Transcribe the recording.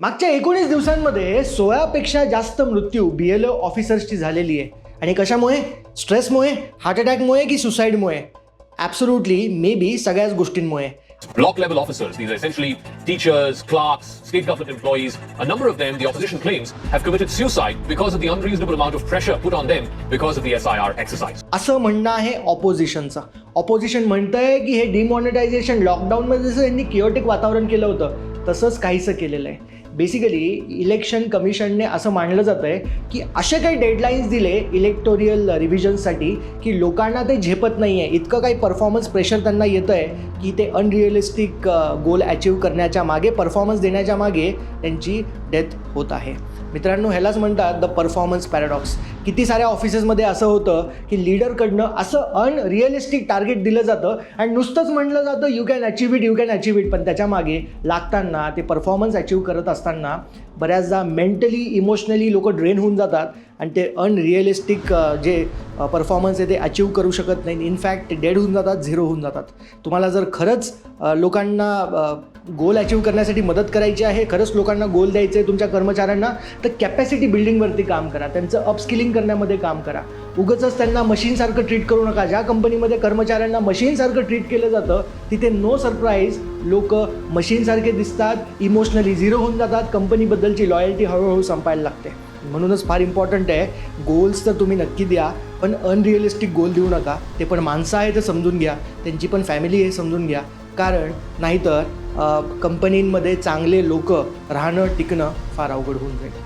मागच्या एकोणीस दिवसांमध्ये सोळापेक्षा जास्त मृत्यू बी एल ओ ऑफिसर्सची झालेली आहे आणि कशामुळे स्ट्रेसमुळे हार्ट अटॅकमुळे की सुसाईडमुळे ॲब्सोल्युटली मे बी सगळ्याच गोष्टींमुळे Block level officers, these are essentially teachers, clerks, state government employees. A number of them, the opposition claims, have committed suicide because of the unreasonable amount of pressure put on them because of the SIR exercise. असं म्हणणं आहे ऑपोजिशनचं opposition म्हणतंय की हे demonetisation लॉकडाऊनमध्ये जसं यांनी किओटिक वातावरण केलं होतं तसंच काहीसं केलेलं आहे बेसिकली इलेक्शन कमिशनने असं मानलं जातं आहे की असे काही डेडलाईन्स दिले इलेक्टोरियल रिव्हिजनसाठी की लोकांना ते झेपत नाही आहे इतकं काही परफॉर्मन्स प्रेशर त्यांना येतं आहे की ते अनरिअलिस्टिक गोल अचीव करण्याच्या मागे परफॉर्मन्स देण्याच्या मागे त्यांची डेथ होत आहे. मित्रांनो ह्यालाच म्हणतात द परफॉर्मन्स पॅराडॉक्स किती साऱ्या ऑफिसेसमध्ये असं होतं की लीडरकडनं असं अनरिअलिस्टिक टार्गेट दिलं जातं आणि नुसतंच म्हणलं जातं you can achieve it you can achieve it पण त्याच्यामागे लागताना ते परफॉर्मन्स अचीव करत असतात असताना बऱ्याचदा मेंटली इमोशनली लोक ड्रेन होऊन जातात आणि ते अनरिअलिस्टिक जे परफॉर्मन्स आहे ते अचीव करू शकत नाही इनफॅक्ट डेड होऊन जातात झिरो होऊन जातात. तुम्हाला जर खरंच लोकांना गोल अचीव करण्यासाठी मदत करायची आहे खरंच लोकांना गोल द्यायचं आहे तुमच्या कर्मचाऱ्यांना तर कॅपॅसिटी बिल्डिंगवरती काम करा. त्यांचं अपस्किलिंग करण्यामध्ये काम करा. उगंच त्यांना मशीनसारखं ट्रीट करू नका. ज्या कंपनीमध्ये कर्मचाऱ्यांना मशीनसारखं ट्रीट केलं जातं तिथे नो सरप्राईज लोक मशीनसारखे दिसतात इमोशनली झिरो होऊन जातात कंपनीबद्दल कंपनीबद्दलची लॉयल्टी हळूहळू संपायला लागते. म्हणूनच फार इम्पॉर्टंट आहे गोल्स तर तुम्ही नक्की द्या पण अनरिअलिस्टिक गोल देऊ नका. ते पण माणसं आहे ते समजून घ्या त्यांची पण फॅमिली आहे समजून घ्या. कारण नाहीतर कंपनींमध्ये चांगले लोक राहणं टिकणं फार अवघड होऊन जाईल.